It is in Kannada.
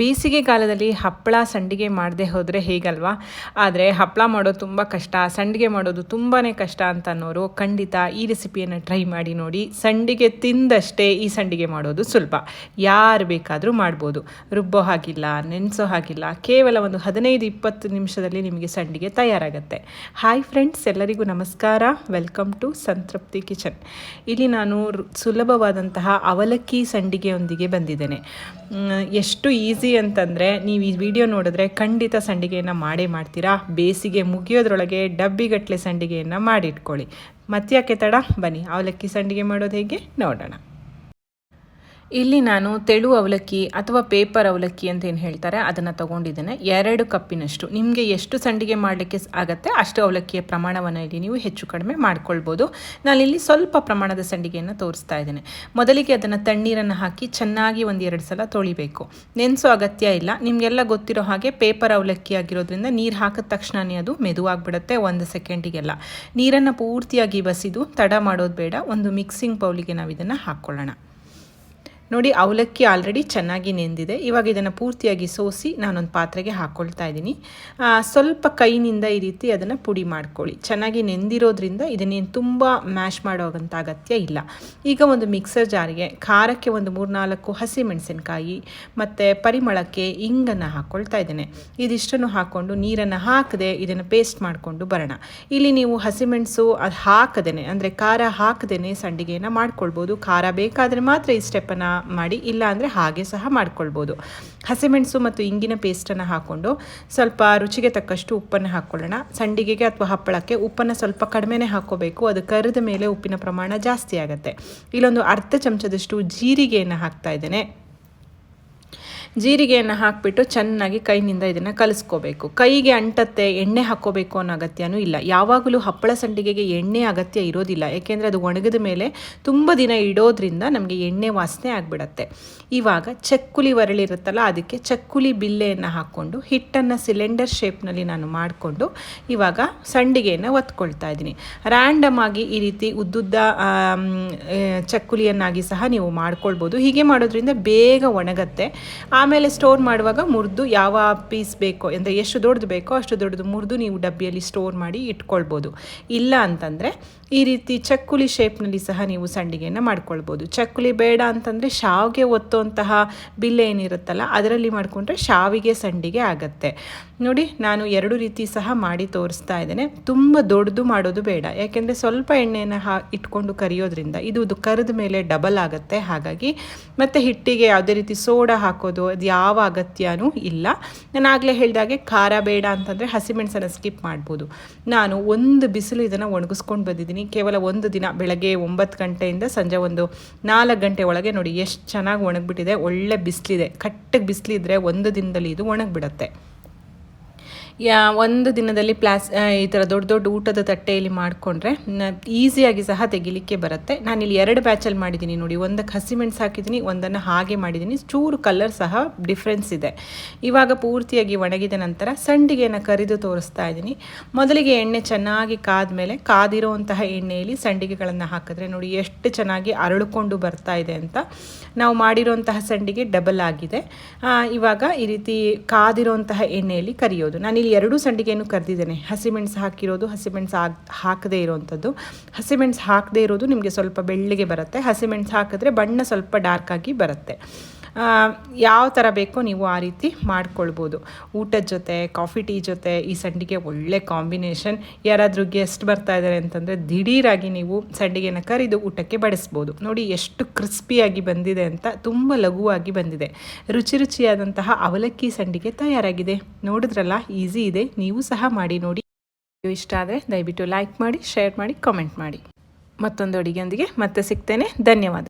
ಬೇಸಿಗೆ ಕಾಲದಲ್ಲಿ ಹಪ್ಪಳ ಸಂಡಿಗೆ ಮಾಡದೆ ಹೋದರೆ ಹೇಗಲ್ವಾ? ಆದರೆ ಹಪ್ಪಳ ಮಾಡೋದು ತುಂಬ ಕಷ್ಟ, ಸಂಡಿಗೆ ಮಾಡೋದು ತುಂಬಾ ಕಷ್ಟ ಅಂತ ಅನ್ನೋರು ಖಂಡಿತ ಈ ರೆಸಿಪಿಯನ್ನು ಟ್ರೈ ಮಾಡಿ ನೋಡಿ. ಸಂಡಿಗೆ ತಿಂದಷ್ಟೇ ಈ ಸಂಡಿಗೆ ಮಾಡೋದು ಸುಲಭ. ಯಾರು ಬೇಕಾದರೂ ಮಾಡ್ಬೋದು. ರುಬ್ಬೋ ಹಾಗಿಲ್ಲ, ನೆನೆಸೋ ಹಾಗಿಲ್ಲ, ಕೇವಲ ಒಂದು ಹದಿನೈದು, ಇಪ್ಪತ್ತು ನಿಮಿಷದಲ್ಲಿ ನಿಮಗೆ ಸಂಡಿಗೆ ತಯಾರಾಗುತ್ತೆ. ಹಾಯ್ ಫ್ರೆಂಡ್ಸ್, ಎಲ್ಲರಿಗೂ ನಮಸ್ಕಾರ. Welcome to Santrupti kitchen. ಇಲ್ಲಿ ನಾನು ಸುಲಭವಾದಂತಹ ಅವಲಕ್ಕಿ ಸಂಡಿಗೆಯೊಂದಿಗೆ ಬಂದಿದ್ದೇನೆ. ಎಷ್ಟು ಈಸಿ ಅಂತಂದರೆ ನೀವು ಈ ವಿಡಿಯೋ ನೋಡಿದ್ರೆ ಖಂಡಿತ ಸಂಡಿಗೆಯನ್ನು ಮಾಡೇ ಮಾಡ್ತೀರಾ? ಬೇಸಿಗೆ ಮುಗಿಯೋದ್ರೊಳಗೆ ಡಬ್ಬಿಗಟ್ಟಲೆ ಸಂಡಿಗೆಯನ್ನು ಮಾಡಿಟ್ಕೊಳ್ಳಿ. ಮತ್ತ್ಯಾಕೆ ತಡ? ಬನ್ನಿ, ಅವಲಕ್ಕಿ ಸಂಡಿಗೆ ಮಾಡೋದು ಹೇಗೆ? ನೋಡೋಣ. ಇಲ್ಲಿ ನಾನು ತೆಳು ಅವಲಕ್ಕಿ ಅಥವಾ ಪೇಪರ್ ಅವಲಕ್ಕಿ ಅಂತ ಏನು ಹೇಳ್ತಾರೆ, ಅದನ್ನು ತಗೊಂಡಿದ್ದೇನೆ. ಎರಡು ಕಪ್ಪಿನಷ್ಟು. ನಿಮಗೆ ಎಷ್ಟು ಸಂಡಿಗೆ ಮಾಡಲಿಕ್ಕೆ ಆಗುತ್ತೆ, ಅಷ್ಟು ಅವಲಕ್ಕಿಯ ಪ್ರಮಾಣವನ್ನು ಇಲ್ಲಿ ನೀವು ಹೆಚ್ಚು ಕಡಿಮೆ ಮಾಡ್ಕೊಳ್ಬೋದು. ನಾನಿಲ್ಲಿ ಸ್ವಲ್ಪ ಪ್ರಮಾಣದ ಸಂಡಿಗೆಯನ್ನು ತೋರಿಸ್ತಾ ಇದ್ದೇನೆ. ಮೊದಲಿಗೆ ಅದನ್ನು ತಣ್ಣೀರನ್ನು ಹಾಕಿ ಚೆನ್ನಾಗಿ ಒಂದು ಎರಡು ಸಲ ತೊಳಿಬೇಕು. ನೆನೆಸೋ ಅಗತ್ಯ ಇಲ್ಲ. ನಿಮಗೆಲ್ಲ ಗೊತ್ತಿರೋ ಹಾಗೆ ಪೇಪರ್ ಅವಲಕ್ಕಿ ಆಗಿರೋದ್ರಿಂದ ನೀರು ಹಾಕಿದ ತಕ್ಷಣವೇ ಅದು ಮೆದುವಾಗಿಬಿಡುತ್ತೆ, ಒಂದು ಸೆಕೆಂಡಿಗೆಲ್ಲ. ನೀರನ್ನು ಪೂರ್ತಿಯಾಗಿ ಬಸಿದು ತಡ ಮಾಡೋದು ಬೇಡ. ಒಂದು ಮಿಕ್ಸಿಂಗ್ ಪೌಲಿಗೆ ನಾವು ಇದನ್ನು ಹಾಕ್ಕೊಳ್ಳೋಣ. ನೋಡಿ, ಅವಲಕ್ಕಿ ಆಲ್ರೆಡಿ ಚೆನ್ನಾಗಿ ನೆಂದಿದೆ. ಇವಾಗ ಇದನ್ನು ಪೂರ್ತಿಯಾಗಿ ಸೋಸಿ ನಾನೊಂದು ಪಾತ್ರೆಗೆ ಹಾಕ್ಕೊಳ್ತಾ ಇದ್ದೀನಿ. ಸ್ವಲ್ಪ ಕೈನಿಂದ ಈ ರೀತಿ ಅದನ್ನು ಪುಡಿ ಮಾಡ್ಕೊಳ್ಳಿ. ಚೆನ್ನಾಗಿ ನೆಂದಿರೋದ್ರಿಂದ ಇದನ್ನೇನು ತುಂಬ ಮ್ಯಾಶ್ ಮಾಡೋವಂಥ ಅಗತ್ಯ ಇಲ್ಲ. ಈಗ ಒಂದು ಮಿಕ್ಸರ್ ಜಾರಿಗೆ ಖಾರಕ್ಕೆ ಒಂದು ಮೂರ್ನಾಲ್ಕು ಹಸಿಮೆಣಸಿನ್ಕಾಯಿ ಮತ್ತು ಪರಿಮಳಕ್ಕೆ ಇಂಗನ್ನು ಹಾಕ್ಕೊಳ್ತಾ ಇದ್ದೇನೆ. ಇದಿಷ್ಟನ್ನು ಹಾಕ್ಕೊಂಡು ನೀರನ್ನು ಹಾಕದೆ ಇದನ್ನು ಪೇಸ್ಟ್ ಮಾಡಿಕೊಂಡು ಬರೋಣ. ಇಲ್ಲಿ ನೀವು ಹಸಿಮೆಣಸು ಅದು ಹಾಕದೇನೆ, ಅಂದರೆ ಖಾರ ಹಾಕದೇನೆ ಸಂಡಿಗೆಯನ್ನು ಮಾಡ್ಕೊಳ್ಬೋದು. ಖಾರ ಬೇಕಾದರೆ ಮಾತ್ರ ಈ ಸ್ಟೆಪ್ಪನ್ನು ಮಾಡಿ ಇಲ್ಲ ಅಂದರೆ ಹಾಗೆ ಸಹ ಮಾಡ್ಕೊಳ್ಬೋದು. ಹಸಿಮೆಣಸು ಮತ್ತು ಇಂಗಿನ ಪೇಸ್ಟನ್ನು ಹಾಕ್ಕೊಂಡು ಸ್ವಲ್ಪ ರುಚಿಗೆ ತಕ್ಕಷ್ಟು ಉಪ್ಪನ್ನು ಹಾಕ್ಕೊಳ್ಳೋಣ ಸಂಡಿಗೆಗೆ ಅಥವಾ ಹಪ್ಪಳಕ್ಕೆ ಉಪ್ಪನ್ನು ಸ್ವಲ್ಪ ಕಡಿಮೆನೇ ಹಾಕ್ಕೋಬೇಕು ಅದು ಕರಿದ ಮೇಲೆ ಉಪ್ಪಿನ ಪ್ರಮಾಣ ಜಾಸ್ತಿ ಆಗುತ್ತೆ. ಇಲ್ಲೊಂದು ಅರ್ಧ ಚಮಚದಷ್ಟು ಜೀರಿಗೆಯನ್ನು ಹಾಕ್ತಾ ಇದ್ದೇನೆ. ಜೀರಿಗೆಯನ್ನು ಹಾಕಿಬಿಟ್ಟು ಚೆನ್ನಾಗಿ ಕೈನಿಂದ ಇದನ್ನು ಕಲಿಸ್ಕೋಬೇಕು. ಕೈಗೆ ಅಂಟತ್ತೆ, ಎಣ್ಣೆ ಹಾಕ್ಕೋಬೇಕು ಅನ್ನೋ ಅಗತ್ಯನೂ ಇಲ್ಲ. ಯಾವಾಗಲೂ ಹಪ್ಪಳ ಸಂಡಿಗೆಗೆ ಎಣ್ಣೆ ಅಗತ್ಯ ಇರೋದಿಲ್ಲ. ಏಕೆಂದರೆ ಅದು ಒಣಗಿದ ಮೇಲೆ ತುಂಬ ದಿನ ಇಡೋದ್ರಿಂದ ನಮಗೆ ಎಣ್ಣೆ ವಾಸನೆ ಆಗಿಬಿಡತ್ತೆ. ಇವಾಗ ಚಕ್ಕುಲಿ ಒರಳಿರುತ್ತಲ್ಲ ಅದಕ್ಕೆ ಚಕ್ಕುಲಿ ಬಿಲ್ಲೆಯನ್ನು ಹಾಕ್ಕೊಂಡು, ಹಿಟ್ಟನ್ನು ಸಿಲಿಂಡರ್ ಶೇಪ್ನಲ್ಲಿ ನಾನು ಮಾಡಿಕೊಂಡು ಇವಾಗ ಸಂಡಿಗೆಯನ್ನು ಒತ್ಕೊಳ್ತಾ ಇದ್ದೀನಿ. ರ್ಯಾಂಡಮ್ ಆಗಿ ಈ ರೀತಿ ಉದ್ದುದ್ದ ಚಕ್ಕುಲಿಯನ್ನಾಗಿ ಸಹ ನೀವು ಮಾಡ್ಕೊಳ್ಬೋದು. ಹೀಗೆ ಮಾಡೋದ್ರಿಂದ ಬೇಗ ಒಣಗತ್ತೆ. ಆಮೇಲೆ ಸ್ಟೋರ್ ಮಾಡುವಾಗ ಮುರಿದು ಯಾವ ಪೀಸ್ ಬೇಕೋ, ಅಂದರೆ ಎಷ್ಟು ದೊಡ್ಡದು ಬೇಕೋ ಅಷ್ಟು ದೊಡ್ಡದು ಮುರಿದು ನೀವು ಡಬ್ಬಿಯಲ್ಲಿ ಸ್ಟೋರ್ ಮಾಡಿ ಇಟ್ಕೊಳ್ಬೋದು. ಇಲ್ಲ ಅಂತಂದರೆ ಈ ರೀತಿ ಚಕ್ಕುಲಿ ಶೇಪ್ನಲ್ಲಿ ಸಹ ನೀವು ಸಂಡಿಗೆಯನ್ನು ಮಾಡ್ಕೊಳ್ಬೋದು. ಚಕ್ಕುಲಿ ಬೇಡ ಅಂತಂದರೆ ಶಾವಿಗೆ ಒತ್ತುವಂತಹ ಬಿಲ್ಲೆ ಏನಿರುತ್ತಲ್ಲ ಅದರಲ್ಲಿ ಮಾಡಿಕೊಂಡ್ರೆ ಶಾವಿಗೆ ಸಂಡಿಗೆ ಆಗತ್ತೆ. ನೋಡಿ, ನಾನು ಎರಡು ರೀತಿ ಸಹ ಮಾಡಿ ತೋರಿಸ್ತಾ ಇದ್ದೇನೆ. ತುಂಬ ದೊಡ್ಡದು ಮಾಡೋದು ಬೇಡ. ಯಾಕೆಂದರೆ ಸ್ವಲ್ಪ ಎಣ್ಣೆಯನ್ನು ಹಾ, ಇಟ್ಕೊಂಡು ಕರಿಯೋದ್ರಿಂದ ಇದು ಕರಿದ ಮೇಲೆ ಡಬಲ್ ಆಗುತ್ತೆ. ಹಾಗಾಗಿ ಮತ್ತು ಹಿಟ್ಟಿಗೆ ಯಾವುದೇ ರೀತಿ ಸೋಡಾ ಹಾಕೋದು ಅದು ಯಾವ ಅಗತ್ಯನೂ ಇಲ್ಲ. ನಾನು ಆಗಲೇ ಹೇಳಿದಾಗೆ ಖಾರ ಬೇಡ ಅಂತಂದರೆ ಹಸಿಮೆಣಸನ್ನು ಸ್ಕಿಪ್ ಮಾಡ್ಬೋದು. ನಾನು ಒಂದು ಬಿಸಿಲು ಇದನ್ನು ಒಣಗಿಸ್ಕೊಂಡು ಬಂದಿದ್ದೀನಿ. ಕೇವಲ ಒಂದು ದಿನ, ಬೆಳಗ್ಗೆ ಒಂಬತ್ತು ಗಂಟೆಯಿಂದ ಸಂಜೆ ಒಂದು ನಾಲ್ಕು ಗಂಟೆ ಒಳಗೆ ನೋಡಿ ಎಷ್ಟು ಚೆನ್ನಾಗಿ ಒಣಗಿಬಿಟ್ಟಿದೆ. ಒಳ್ಳೆ ಬಿಸಿಲಿದೆ. ಕಟ್ಟಗೆ ಬಿಸಿಲಿದ್ರೆ ಒಂದು ದಿನದಲ್ಲಿ ಇದು ಒಣಗಿಬಿಡತ್ತೆ. ಯಾ, ಒಂದು ದಿನದಲ್ಲಿ ಪ್ಲಾಸ್ ಈ ಥರ ದೊಡ್ಡ ದೊಡ್ಡ ಊಟದ ತಟ್ಟೆಯಲ್ಲಿ ಮಾಡಿಕೊಂಡ್ರೆ ಈಸಿಯಾಗಿ ಸಹ ತೆಗಿಲಿಕ್ಕೆ ಬರುತ್ತೆ. ನಾನಿಲ್ಲಿ ಎರಡು ಬ್ಯಾಚಲ್ಲಿ ಮಾಡಿದ್ದೀನಿ ನೋಡಿ. ಒಂದಕ್ಕೆ ಹಸಿಮೆಣಸು ಹಾಕಿದ್ದೀನಿ, ಒಂದನ್ನು ಹಾಗೆ ಮಾಡಿದ್ದೀನಿ. ಚೂರು ಕಲರ್ ಸಹ ಡಿಫ್ರೆನ್ಸ್ ಇದೆ. ಇವಾಗ ಪೂರ್ತಿಯಾಗಿ ಒಣಗಿದ ನಂತರ ಸಂಡಿಗೆಯನ್ನು ಕರಿದು ತೋರಿಸ್ತಾ ಇದ್ದೀನಿ. ಮೊದಲಿಗೆ ಎಣ್ಣೆ ಚೆನ್ನಾಗಿ ಕಾದ ಮೇಲೆ ಕಾದಿರುವಂತಹ ಎಣ್ಣೆಯಲ್ಲಿ ಸಂಡಿಗೆಗಳನ್ನು ಹಾಕಿದ್ರೆ ನೋಡಿ ಎಷ್ಟು ಚೆನ್ನಾಗಿ ಅರಳುಕೊಂಡು ಬರ್ತಾ ಇದೆ ಅಂತ. ನಾವು ಮಾಡಿರುವಂತಹ ಸಂಡಿಗೆ ಡಬಲ್ ಆಗಿದೆ. ಇವಾಗ ಈ ರೀತಿ ಕಾದಿರುವಂತಹ ಎಣ್ಣೆಯಲ್ಲಿ ಕರಿಯೋದು. ನಾನಿಲ್ಲಿ ಎರಡೂ ಸಂಡಿಗೆಯನ್ನು ಕರೆದಿದ್ದೇನೆ. ಹಸಿಮೆಣಸು ಹಾಕಿರೋದು ಹಸಿಮೆಣಸು ಹಾಕ್, ಹಾಕದೇ ಇರೋವಂಥದ್ದು. ಹಸಿಮೆಣಸು ಹಾಕದೇ ಇರೋದು ನಿಮಗೆ ಸ್ವಲ್ಪ ಬೆಳ್ಳಿಗೆ ಬರುತ್ತೆ. ಹಸಿಮೆಣಸು ಹಾಕಿದ್ರೆ ಬಣ್ಣ ಸ್ವಲ್ಪ ಡಾರ್ಕ್ ಆಗಿ ಬರುತ್ತೆ. ಯಾವ ಥರ ಬೇಕೋ ನೀವು ಆ ರೀತಿ ಮಾಡ್ಕೊಳ್ಬೋದು. ಊಟದ ಜೊತೆ ಕಾಫಿ ಟೀ ಜೊತೆ ಈ ಸಂಡಿಗೆ ಒಳ್ಳೆ ಕಾಂಬಿನೇಷನ್ ಯಾರಾದರೂ ಗೆಸ್ಟ್ ಬರ್ತಾ ಇದ್ದಾರೆ ಅಂತಂದರೆ ದಿಢೀರಾಗಿ ನೀವು ಸಂಡಿಗೆನ ಕರಿದು ಊಟಕ್ಕೆ ಬಡಿಸ್ಬೋದು. ನೋಡಿ ಎಷ್ಟು ಕ್ರಿಸ್ಪಿಯಾಗಿ ಬಂದಿದೆ ಅಂತ ತುಂಬ ಲಘುವಾಗಿ ಬಂದಿದೆ. ರುಚಿ ರುಚಿಯಾದಂತಹ ಅವಲಕ್ಕಿ ಸಂಡಿಗೆ ತಯಾರಾಗಿದೆ. ನೋಡಿದ್ರಲ್ಲ ಈಸಿ ಇದೆ. ನೀವು ಸಹ ಮಾಡಿ ನೋಡಿ. ಇಷ್ಟ ಆದರೆ ದಯವಿಟ್ಟು ಲೈಕ್ ಮಾಡಿ ಶೇರ್ ಮಾಡಿ ಕಾಮೆಂಟ್ ಮಾಡಿ. ಮತ್ತೊಂದು ಅಡುಗೆಯೊಂದಿಗೆ ಮತ್ತೆ ಸಿಗ್ತೇನೆ. ಧನ್ಯವಾದ.